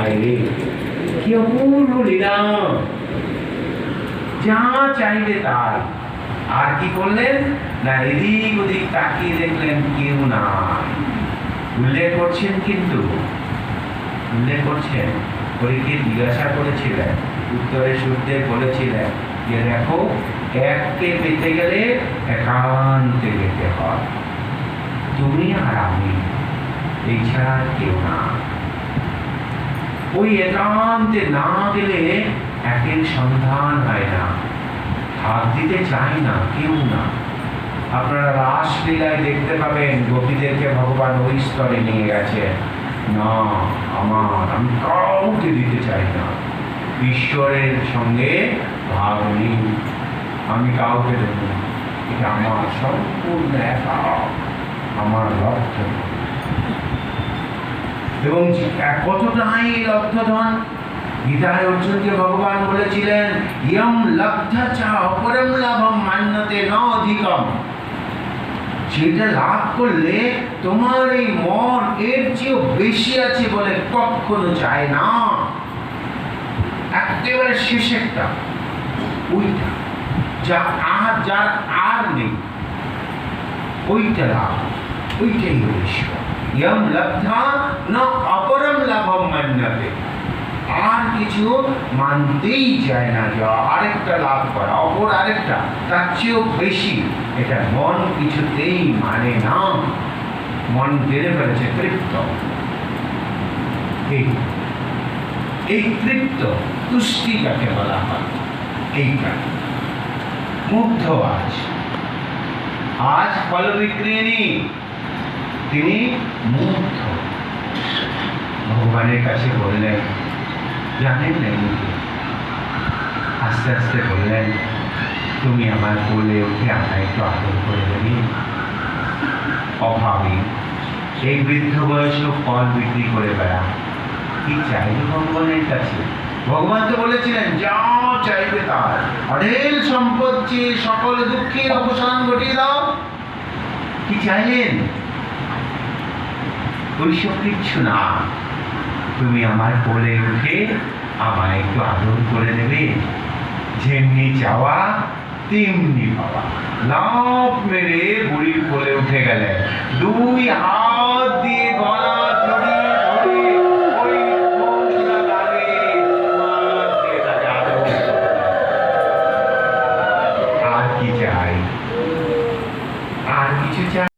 হায় কি অপূর্ব লীলা। যা চাইবে তাই। আর কি করলেন? না, এদিক ওদিক তাকিয়ে দেখলেন কেউ না উল্লেখ করছেন কিন্তু? উল্লেখ করছেন? পরীকে জিজ্ঞাসা করেছিলেন। উত্তরে সূর্যে বলেছিলেন, যে দেখো, এককে পেতে গেলে একান্তে পেতে হয়। তুমি আর আমি এই ছাড়া কেউ না। ওই একান্তে না গেলে একের সন্ধান হয় না। হাত দিতে চায় না, কেউ না। আপনারা রাসলীলায় দেখতে পাবেন, গোপীদেরকে ভগবান ওই স্তরে নিয়ে গেছে। না, আমার, আমি কাউকে দিতে চাই না। ঈশ্বরের সঙ্গে ভাগ নেই আমি কাউকে দেব এটা আমার সম্পূর্ণ একা আমার লক্ষ্য এবং কতটাই লব্ধধন গীতায় অর্জুনকে ভগবান বলেছিলেন ইয়ম লব্ধা চা অপরম লাভম মান্যতে ন অধিকম সেটা লাভ করলে তোমার এই মন এর চেয়েও বেশি আছে বলে কখনো চায় না। একেবারে শেষেরটা, ওইটা। যা আর, যার আর নেই, ওইটা লাভ, ওইটাই ঈশ্বর। ইয়ম লব্ধা ন অপরম লাভম মান্যতে আর কিছু মানতেই চায় না যে আরেকটা লাভ করা, অপর আরেকটা, তার চেয়েও বেশি। এটা মন কিছুতেই মানে না। মন বেড়ে ফেলেছে তৃপ্ত। এই এই তৃপ্ত তুষ্টি কাকে বলা হয়। এইটা। মুগ্ধ আজ। আজ ফল বিক্রিনী তিনি মুগ্ধ। ভগবানের কাছে বললেন, জানেন নাকি আস্তে আস্তে বললেন, তুমি আমার বলে উঠে আমায় একটু আদর করে দেবে অভাবী, এই বৃদ্ধ বয়সেও ফল বিক্রি করে বেড়া। কি চাইবে ভগবানের কাছে? ভগবান তো বলেছিলেন, যা চাইবে তার। অঢেল সম্পদ চেয়ে সকল দুঃখের অবসান ঘটিয়ে দাও। কি চাইলেন? ওইসব কিচ্ছু না তুমি আমার বলে উঠে আমায় একটু আদর করে দেবে। যেমনি চাওয়া, তেমনি পাওয়া। লাভ মেরে বুড়ির কোলে উঠে গেলেন দুই হাত দিয়ে গলা আর কিছু চাই?